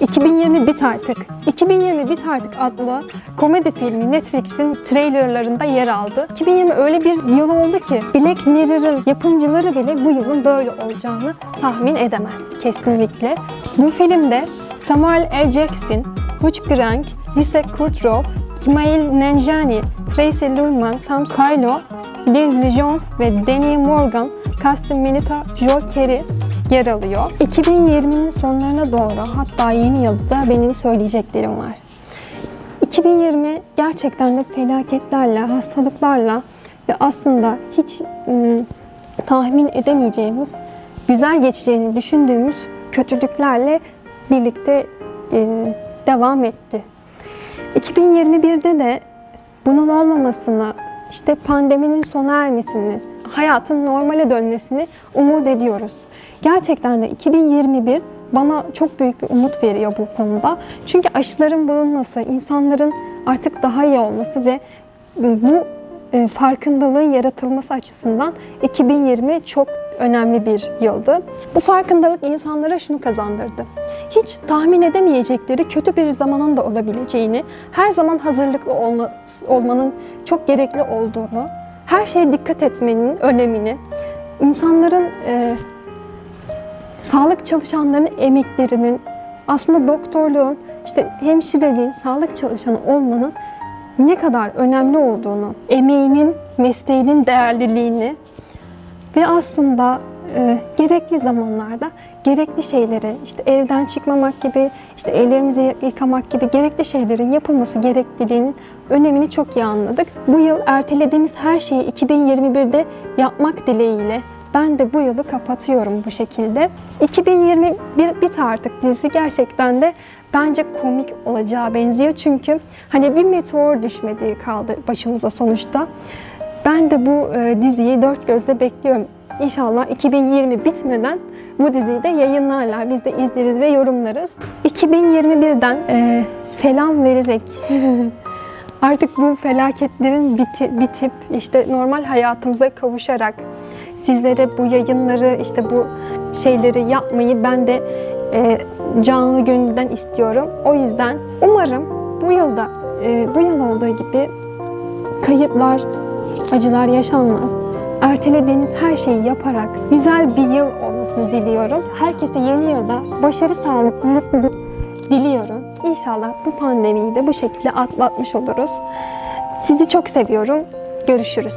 2020 bit artık. 2020 bit artık adlı komedi filmi Netflix'in trailerlarında yer aldı. 2020 öyle bir yıl oldu ki Black Mirror'ın yapımcıları bile bu yılın böyle olacağını tahmin edemezdi kesinlikle. Bu filmde Samuel L. Jackson, Hugh Grant, Lisa Kudrow, Kumail Nanjiani, Tracy Ullman, Sam Kylo, Leslie Jones ve Danny Morgan Custom Minita Joker'i yer alıyor. 2020'nin sonlarına doğru hatta yeni yılda benim söyleyeceklerim var. 2020 gerçekten de felaketlerle, hastalıklarla ve aslında hiç ım, tahmin edemeyeceğimiz, güzel geçeceğini düşündüğümüz kötülüklerle birlikte e, devam etti. 2021'de de bunun olmamasını, işte pandeminin sona ermesini, hayatın normale dönmesini umut ediyoruz. Gerçekten de 2021 bana çok büyük bir umut veriyor bu konuda. Çünkü aşıların bulunması, insanların artık daha iyi olması ve bu e, farkındalığın yaratılması açısından 2020 çok önemli bir yıldı. Bu farkındalık insanlara şunu kazandırdı. Hiç tahmin edemeyecekleri kötü bir zamanın da olabileceğini, her zaman hazırlıklı olma, olmanın çok gerekli olduğunu, her şeye dikkat etmenin önemini, insanların e, sağlık çalışanlarının emeklerinin, aslında doktorluğun, işte hemşireliğin, sağlık çalışanı olmanın ne kadar önemli olduğunu, emeğinin, mesleğinin değerliliğini ve aslında e, gerekli zamanlarda gerekli şeyleri, işte evden çıkmamak gibi, işte ellerimizi yıkamak gibi gerekli şeylerin yapılması gerekliliğinin önemini çok iyi anladık. Bu yıl ertelediğimiz her şeyi 2021'de yapmak dileğiyle ben de bu yılı kapatıyorum bu şekilde. 2021 bit artık dizisi gerçekten de bence komik olacağı benziyor. Çünkü hani bir meteor düşmediği kaldı başımıza sonuçta. Ben de bu e, diziyi dört gözle bekliyorum. İnşallah 2020 bitmeden bu diziyi de yayınlarlar. Biz de izleriz ve yorumlarız. 2021'den e, selam vererek artık bu felaketlerin biti, bitip işte normal hayatımıza kavuşarak sizlere bu yayınları işte bu şeyleri yapmayı ben de e, canlı gönülden istiyorum. O yüzden umarım bu yılda e, bu yıl olduğu gibi kayıplar, acılar yaşanmaz. Ertelediğiniz her şeyi yaparak güzel bir yıl olmasını diliyorum. Herkese yeni yılda başarı, sağlık, mutluluk diliyorum. İnşallah bu pandemiyi de bu şekilde atlatmış oluruz. Sizi çok seviyorum. Görüşürüz.